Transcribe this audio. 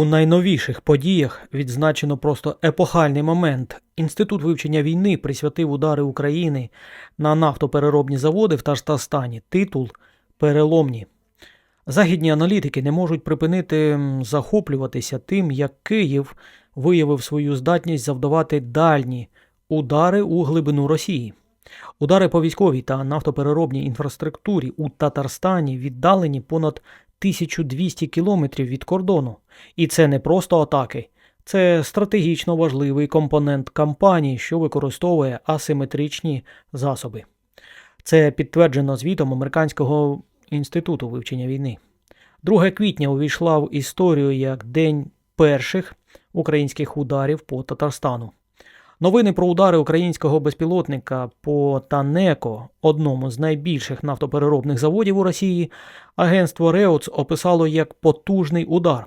У найновіших подіях відзначено просто епохальний момент. Інститут вивчення війни присвятив удари України на нафтопереробні заводи в Таштастані. Титул Переломні. Західні аналітики не можуть припинити захоплюватися тим, як Київ виявив свою здатність завдавати дальні удари у глибину Росії. Удари по військовій та нафтопереробній інфраструктурі у Татарстані віддалені понад 1200 кілометрів від кордону. І це не просто атаки, це стратегічно важливий компонент кампанії, що використовує асиметричні засоби. Це підтверджено звітом Американського інституту вивчення війни. 2 квітня увійшла в історію як День перших українських ударів по Татарстану. Новини про удари українського безпілотника по Танеко, одному з найбільших нафтопереробних заводів у Росії, агентство Реутс описало як потужний удар.